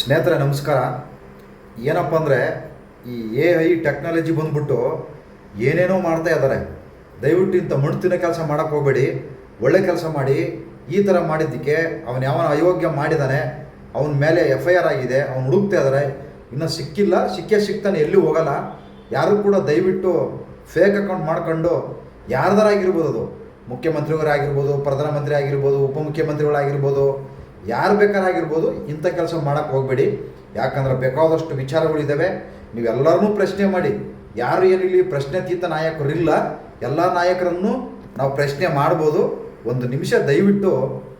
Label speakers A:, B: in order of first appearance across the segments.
A: ಸ್ನೇಹಿತರೆ, ನಮಸ್ಕಾರ. ಏನಪ್ಪ ಅಂದರೆ, ಈ ಎ ಐ ಟೆಕ್ನಾಲಜಿ ಬಂದ್ಬಿಟ್ಟು ಏನೇನೋ ಮಾಡ್ತಾ ಇದ್ದಾರೆ. ದಯವಿಟ್ಟು ಇಂಥ ಮಣ್ಣು ಕೆಲಸ ಮಾಡೋಕ್ಕೆ ಹೋಗಬೇಡಿ. ಒಳ್ಳೆ ಕೆಲಸ ಮಾಡಿ. ಈ ಥರ ಮಾಡಿದ್ದಕ್ಕೆ ಅವನು ಯಾವನ ಅಯೋಗ್ಯ ಮಾಡಿದ್ದಾನೆ ಅವನ ಮೇಲೆ ಎಫ್ ಐ ಆರ್ ಆಗಿದೆ. ಅವ್ನು ಹುಡುಕ್ತಾ ಇದ್ದಾರೆ ಇನ್ನೂ ಸಿಕ್ಕಿಲ್ಲ. ಸಿಕ್ಕೇ ಸಿಕ್ತಾನೆ. ಎಲ್ಲೂ ಹೋಗಲ್ಲ. ಯಾರು ಕೂಡ ದಯವಿಟ್ಟು ಫೇಕ್ ಅಕೌಂಟ್ ಮಾಡ್ಕೊಂಡು ಯಾರ್ದಾರಾಗಿರ್ಬೋದು ಅದು. ಮುಖ್ಯಮಂತ್ರಿಗಳಾಗಿರ್ಬೋದು, ಪ್ರಧಾನಮಂತ್ರಿ ಆಗಿರ್ಬೋದು, ಉಪಮುಖ್ಯಮಂತ್ರಿಗಳಾಗಿರ್ಬೋದು ಯಾರು ಬೇಕಾರಾಗಿರ್ಬೋದು ಇಂಥ ಕೆಲಸ ಮಾಡೋಕ್ಕೆ ಹೋಗಬೇಡಿ. ಯಾಕಂದ್ರೆ ಬೇಕಾದಷ್ಟು ವಿಚಾರಗಳಿದ್ದಾವೆ ನೀವೆಲ್ಲರನ್ನೂ ಪ್ರಶ್ನೆ ಮಾಡಿ. ಯಾರು ಏನಿಲ್ಲಿ ನಾಯಕರು ನಾಯಕರಿಲ್ಲ, ಎಲ್ಲ ನಾಯಕರನ್ನು ನಾವು ಪ್ರಶ್ನೆ ಮಾಡ್ಬೋದು. ಒಂದು ನಿಮಿಷ ದಯವಿಟ್ಟು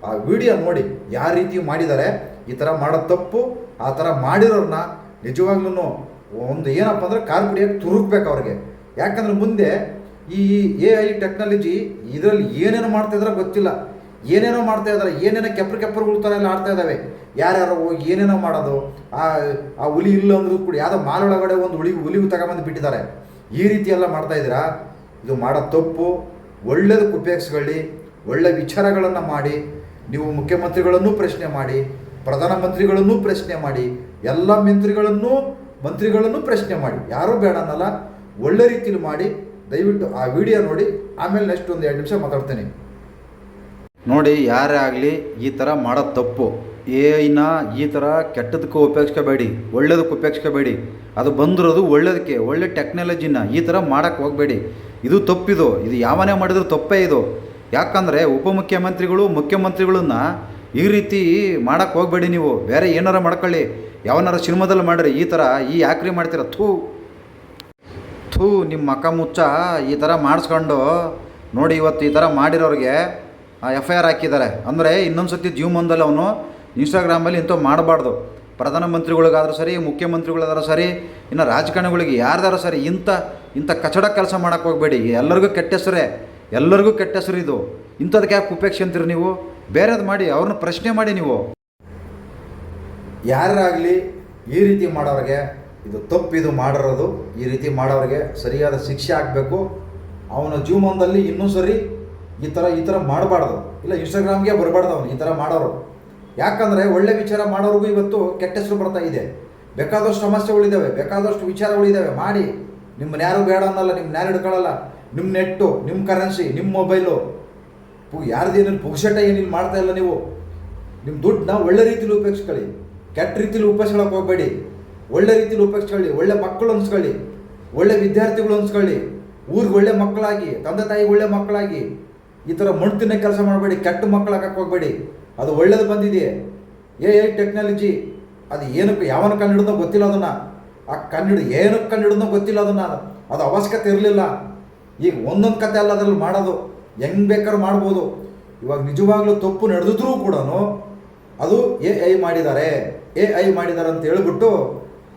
A: ಆ ವಿಡಿಯೋ ನೋಡಿ, ಯಾವ ರೀತಿ ಮಾಡಿದ್ದಾರೆ. ಈ ಥರ ಮಾಡೋದು ತಪ್ಪು, ಆ ಥರ ಮಾಡಿರೋರನ್ನ ನಿಜವಾಗ್ಲೂ ಒಂದು ಏನಪ್ಪ ಅಂದ್ರೆ ಕಾಲು ಕುಡಿಯೋಕೆ ತುರುಕ್ಬೇಕು ಅವ್ರಿಗೆ. ಯಾಕಂದ್ರೆ ಮುಂದೆ ಈ ಎ ಐ ಟೆಕ್ನಾಲಜಿ ಇದರಲ್ಲಿ ಏನೇನು ಮಾಡ್ತಾ ಇದಾರೆ ಗೊತ್ತಿಲ್ಲ. ಏನೇನೋ ಮಾಡ್ತಾ ಇದ್ದಾರೆ, ಏನೇನೋ ಕೆಪ್ಪರು ಥರ ಎಲ್ಲ ಆಡ್ತಾ ಇದ್ದಾವೆ. ಯಾರ್ಯಾರೋ ಹೋಗಿ ಏನೇನೋ ಮಾಡೋದು, ಆ ಆ ಹುಲಿ ಇಲ್ಲ ಅಂದ್ರೂ ಕೂಡ, ಯಾವುದೋ ಮಾಲೊಳಗಡೆ ಒಂದು ಹುಲಿ ಹುಲಿ ತಗೊಂಬಂದು ಬಿಟ್ಟಿದ್ದಾರೆ. ಈ ರೀತಿ ಎಲ್ಲ ಮಾಡ್ತಾ ಇದ್ದೀರಾ? ಇದು ಮಾಡೋ ತಪ್ಪು. ಒಳ್ಳೇದಕ್ಕೆ ಉಪಯೋಗಿಸ್ಕೊಳ್ಳಿ, ಒಳ್ಳೆ ವಿಚಾರಗಳನ್ನು ಮಾಡಿ, ನೀವು ಮುಖ್ಯಮಂತ್ರಿಗಳನ್ನೂ ಪ್ರಶ್ನೆ ಮಾಡಿ, ಪ್ರಧಾನಮಂತ್ರಿಗಳನ್ನೂ ಪ್ರಶ್ನೆ ಮಾಡಿ, ಎಲ್ಲ ಮಂತ್ರಿಗಳನ್ನೂ, ಮಂತ್ರಿಗಳನ್ನು ಪ್ರಶ್ನೆ ಮಾಡಿ. ಯಾರೂ ಬೇಡ ಅನ್ನಲ್ಲ, ಒಳ್ಳೆ ರೀತಿಯಲ್ಲಿ ಮಾಡಿ. ದಯವಿಟ್ಟು ಆ ವಿಡಿಯೋ ನೋಡಿ, ಆಮೇಲೆ ನೆಕ್ಸ್ಟ್ ಒಂದು ಎರಡು ನಿಮಿಷ ಮಾತಾಡ್ತೀನಿ. ನೋಡಿ, ಯಾರೇ ಆಗಲಿ ಈ ಥರ ಮಾಡೋದು ತಪ್ಪು. ಎ ಐನ ಈ ಥರ ಕೆಟ್ಟದಕ್ಕೆ ಉಪಯೋಗಿಸ್ಕೋಬೇಡಿ, ಒಳ್ಳೇದಕ್ಕೆ ಉಪಯೋಗಿಸ್ಕೋಬೇಡಿ. ಅದು ಬಂದಿರೋದು ಒಳ್ಳೇದಕ್ಕೆ, ಒಳ್ಳೆ ಟೆಕ್ನಾಲಜಿನ ಈ ಥರ ಮಾಡೋಕ್ಕೆ ಹೋಗಬೇಡಿ. ಇದು ತಪ್ಪಿದು, ಇದು ಯಾವನೇ ಮಾಡಿದ್ರು ತಪ್ಪೇ ಇದು. ಯಾಕಂದರೆ ಉಪಮುಖ್ಯಮಂತ್ರಿಗಳು ಮುಖ್ಯಮಂತ್ರಿಗಳನ್ನ ಈ ರೀತಿ ಮಾಡೋಕ್ಕೆ ಹೋಗಬೇಡಿ ನೀವು. ಬೇರೆ ಏನಾರ ಮಾಡ್ಕೊಳ್ಳಿ. ಯಾವನಾರ ಸಿನಿಮಾದಲ್ಲಿ ಮಾಡಿರಿ ಈ ಥರ ಈ ಯಾಕ್ರಿ ಮಾಡ್ತೀರ? ಥೂ. ಥೂ, ನಿಮ್ಮ ಮಕ್ಕ ಮುಚ್ಚ ಈ ಥರ ಮಾಡಿಸ್ಕೊಂಡು ನೋಡಿ ಇವತ್ತು ಈ ಥರ ಮಾಡಿರೋರಿಗೆ ಎಫ್ ಐ ಆರ್ ಹಾಕಿದ್ದಾರೆ. ಅಂದರೆ ಇನ್ನೊಂದು ಸತಿ ಜೀವಮಾನದಲ್ಲಿ ಅವನು ಇನ್ಸ್ಟಾಗ್ರಾಮಲ್ಲಿ ಇಂಥವು ಮಾಡಬಾರ್ದು. ಪ್ರಧಾನಮಂತ್ರಿಗಳಿಗಾದ್ರೂ ಸರಿ ಮುಖ್ಯಮಂತ್ರಿಗಳಾದ್ರೂ ಸರಿ, ಇನ್ನು ರಾಜಕಾರಣಿಗಳಿಗೆ ಯಾರ್ದಾರು ಸರಿ ಇಂಥ ಇಂಥ ಕಚಡ ಕೆಲಸ ಮಾಡೋಕ್ಕೆ ಹೋಗಬೇಡಿ. ಎಲ್ಲರಿಗೂ ಕೆಟ್ಟ ಹೆಸರೇ. ಎಲ್ಲರಿಗೂ ಕೆಟ್ಟ ಹೆಸರು ಇದು. ಇಂಥದಕ್ಕೆ ಯಾಕೆ ಉಪೇಕ್ಷೆ ಅಂತೀರಿ ನೀವು? ಬೇರೆದು ಮಾಡಿ, ಅವ್ರನ್ನ ಪ್ರಶ್ನೆ ಮಾಡಿ ನೀವು. ಯಾರಾಗಲಿ ಈ ರೀತಿ ಮಾಡೋರಿಗೆ, ಇದು ತಪ್ಪು, ಇದು ಮಾಡಿರೋದು ಈ ರೀತಿ ಮಾಡೋರಿಗೆ ಸರಿಯಾದ ಶಿಕ್ಷೆ ಆಗಬೇಕು. ಅವನ ಜೀವನದಲ್ಲಿ ಇನ್ನೂ ಸರಿ ಈ ಥರ ಈ ಥರ ಮಾಡಬಾರ್ದು. ಇಲ್ಲ ಇನ್ಸ್ಟಾಗ್ರಾಮ್ಗೆ ಬರಬಾರ್ದು ಅವನು, ಈ ಥರ ಮಾಡೋರು. ಯಾಕಂದರೆ ಒಳ್ಳೆ ವಿಚಾರ ಮಾಡೋರಿಗೂ ಇವತ್ತು ಕೆಟ್ಟ ಹೆಸರು ಬರ್ತಾ ಇದೆ. ಬೇಕಾದಷ್ಟು ಸಮಸ್ಯೆಗಳಿದ್ದಾವೆ ಬೇಕಾದಷ್ಟು ವಿಚಾರಗಳಿದ್ದಾವೆ ಮಾಡಿ. ನಿಮ್ಮ ಯಾರು ಬೇಡ ಅನ್ನಲ್ಲ ನಿಮ್ಮ ಯಾರು ಹಿಡ್ಕೊಳ್ಳಲ್ಲ ನಿಮ್ಮ ನೆಟ್ಟು ನಿಮ್ಮ ಕರೆನ್ಸಿ ನಿಮ್ಮ ಮೊಬೈಲು ಪು ಯಾರ್ದೇನಿಲ್ಲ ಪುಗ್ಸಟ ಏನಿಲ್ಲ ಮಾಡ್ತಾ ಇಲ್ಲ ನೀವು. ನಿಮ್ಮ ದುಡ್ಡನ್ನ ಒಳ್ಳೆ ರೀತಿಲಿ ಉಪಯೋಗಿಸ್ಕೊಳ್ಳಿ. ಕೆಟ್ಟ ರೀತಿಲಿ ಉಪಯೋಗಿಸ್ಕೊಳಕ್ಕೆ ಹೋಗಬೇಡಿ. ಒಳ್ಳೆ ರೀತಿಲಿ ಉಪಯೋಗಿಸ್ಕೊಳ್ಳಿ. ಒಳ್ಳೆ ಮಕ್ಕಳು ಅನ್ಸ್ಕೊಳ್ಳಿ. ಒಳ್ಳೆ ವಿದ್ಯಾರ್ಥಿಗಳು ಅನ್ಸ್ಕೊಳ್ಳಿ. ಊರಿಗೆ ಒಳ್ಳೆ ಮಕ್ಕಳಾಗಿ, ತಂದೆ ತಾಯಿಗೆ ಒಳ್ಳೆ ಮಕ್ಕಳಾಗಿ. ಈ ಥರ ಮಣ್ಣು ತಿನ್ನೋ ಕೆಲಸ ಮಾಡಬೇಡಿ, ಕೆಟ್ಟ ಮಕ್ಕಳು ಹಾಕಕ್ಕೆ ಹೋಗಬೇಡಿ. ಅದು ಒಳ್ಳೇದು ಬಂದಿದೆ ಎ ಐ ಟೆಕ್ನಾಲಜಿ ಅದು ಏನಕ್ಕೆ ಯಾವನ ಕಂಡು ಗೊತ್ತಿಲ್ಲ ಅದನ್ನು. ಆ ಕಣ್ಣಿಡು ಏನಕ್ಕೆ ಕಂಡು ಗೊತ್ತಿಲ್ಲ ಅದನ್ನು. ಅದು ಅವಶ್ಯಕತೆ ಇರಲಿಲ್ಲ. ಈಗ ಒಂದೊಂದು ಕತೆ ಅಲ್ಲ ಅದರಲ್ಲಿ ಮಾಡೋದು. ಹೆಂಗೆ ಬೇಕಾದ್ರೂ ಮಾಡ್ಬೋದು. ಇವಾಗ ನಿಜವಾಗ್ಲೂ ತಪ್ಪು ನಡೆದಿದ್ರೂ ಕೂಡ ಅದು ಎ ಐ ಮಾಡಿದ್ದಾರೆ. ಎ ಐ ಮಾಡಿದ್ದಾರೆ ಅಂತ ಹೇಳ್ಬಿಟ್ಟು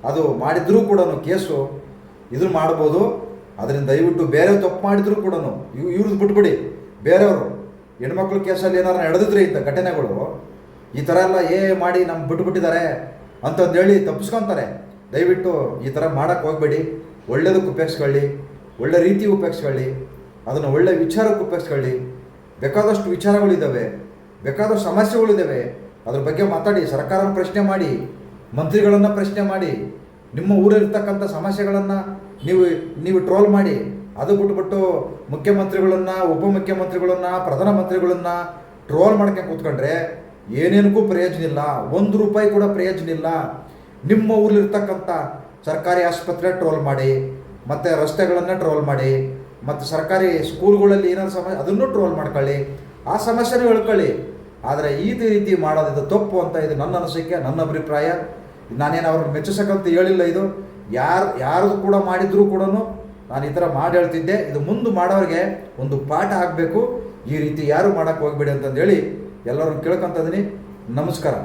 A: ಅದು ಮಾಡಿದ್ರೂ ಕೂಡ ಕೇಸು. ಇದನ್ನು ಮಾಡ್ಬೋದು. ಅದರಿಂದ ದಯವಿಟ್ಟು ಬೇರೆ ತಪ್ಪು ಮಾಡಿದ್ರು ಕೂಡ ಇವ್ ಇವ್ರದ್ದು ಬಿಟ್ಬಿಡಿ. ಬೇರೆಯವರು, ಹೆಣ್ಮಕ್ಳು ಕೇಸಲ್ಲಿ ಏನಾರು ನಡೆದಿದ್ರೆ ಇಂಥ ಘಟನೆಗಳು, ಈ ಥರ ಎಲ್ಲ ಏ ಮಾಡಿ ನಮ್ಮ ಬಿಟ್ಬಿಟ್ಟಿದ್ದಾರೆ ಅಂತಂದೇಳಿ ತಪ್ಪಿಸ್ಕೊತಾರೆ. ದಯವಿಟ್ಟು ಈ ಥರ ಮಾಡೋಕ್ಕೆ ಹೋಗಬೇಡಿ. ಒಳ್ಳೇದಕ್ಕೆ ಉಪಯೋಗಿಸ್ಕೊಳ್ಳಿ, ಒಳ್ಳೆ ರೀತಿ ಉಪಯೋಗಿಸ್ಕೊಳ್ಳಿ, ಅದನ್ನು ಒಳ್ಳೆ ವಿಚಾರಕ್ಕೆ ಉಪಯೋಗಿಸ್ಕೊಳ್ಳಿ. ಬೇಕಾದಷ್ಟು ವಿಚಾರಗಳಿದ್ದಾವೆ ಬೇಕಾದಷ್ಟು ಸಮಸ್ಯೆಗಳಿದ್ದಾವೆ ಅದ್ರ ಬಗ್ಗೆ ಮಾತಾಡಿ, ಸರ್ಕಾರನ ಪ್ರಶ್ನೆ ಮಾಡಿ, ಮಂತ್ರಿಗಳನ್ನು ಪ್ರಶ್ನೆ ಮಾಡಿ, ನಿಮ್ಮ ಊರಲ್ಲಿರ್ತಕ್ಕಂಥ ಸಮಸ್ಯೆಗಳನ್ನು ನೀವು ನೀವು ಟ್ರೋಲ್ ಮಾಡಿ. ಅದು ಬಿಟ್ಬಿಟ್ಟು ಮುಖ್ಯಮಂತ್ರಿಗಳನ್ನು, ಉಪಮುಖ್ಯಮಂತ್ರಿಗಳನ್ನು, ಪ್ರಧಾನಮಂತ್ರಿಗಳನ್ನ ಟ್ರೋಲ್ ಮಾಡ್ಕೊಂಡು ಕೂತ್ಕೊಂಡ್ರೆ ಏನೇನಕ್ಕೂ ಪ್ರಯೋಜನ ಇಲ್ಲ. ಒಂದು ರೂಪಾಯಿ ಕೂಡ ಪ್ರಯೋಜನ ಇಲ್ಲ. ನಿಮ್ಮ ಊರಲ್ಲಿರ್ತಕ್ಕಂಥ ಸರ್ಕಾರಿ ಆಸ್ಪತ್ರೆ ಟ್ರೋಲ್ ಮಾಡಿ, ಮತ್ತು ರಸ್ತೆಗಳನ್ನು ಟ್ರೋಲ್ ಮಾಡಿ, ಮತ್ತು ಸರ್ಕಾರಿ ಸ್ಕೂಲ್ಗಳಲ್ಲಿ ಏನಾದ್ರು ಸಮಸ್ಯೆ, ಅದನ್ನು ಟ್ರೋಲ್ ಮಾಡ್ಕೊಳ್ಳಿ. ಆ ಸಮಸ್ಯೆನೂ ಹೇಳ್ಕೊಳ್ಳಿ. ಆದರೆ ಈ ರೀತಿ ಮಾಡೋದು ಇದು ತಪ್ಪು ಅಂತ ಇದು ನನ್ನ ಅನಿಸಿಕೆ, ನನ್ನ ಅಭಿಪ್ರಾಯ. ನಾನೇನು ಅವ್ರನ್ನ ಮೆಚ್ಚಿಸಕ್ಕಂತ ಹೇಳಿಲ್ಲ ಇದು. ಯಾರು ಯಾರು ಕೂಡ ಮಾಡಿದರೂ ಕೂಡ ನಾನು ಈ ಥರ ಮಾಡಿ ಹೇಳ್ತಿದ್ದೆ, ಇದು ಮುಂದೆ ಮಾಡೋರಿಗೆ ಒಂದು ಪಾಠ ಆಗಬೇಕು ಈ ರೀತಿ ಯಾರು ಮಾಡೋಕ್ಕೆ ಹೋಗ್ಬೇಡಿ ಎಲ್ಲರೂ ಎಲ್ಲರನ್ನು ಕೇಳ್ಕೊಂತಿದ್ದೀನಿ ನಮಸ್ಕಾರ.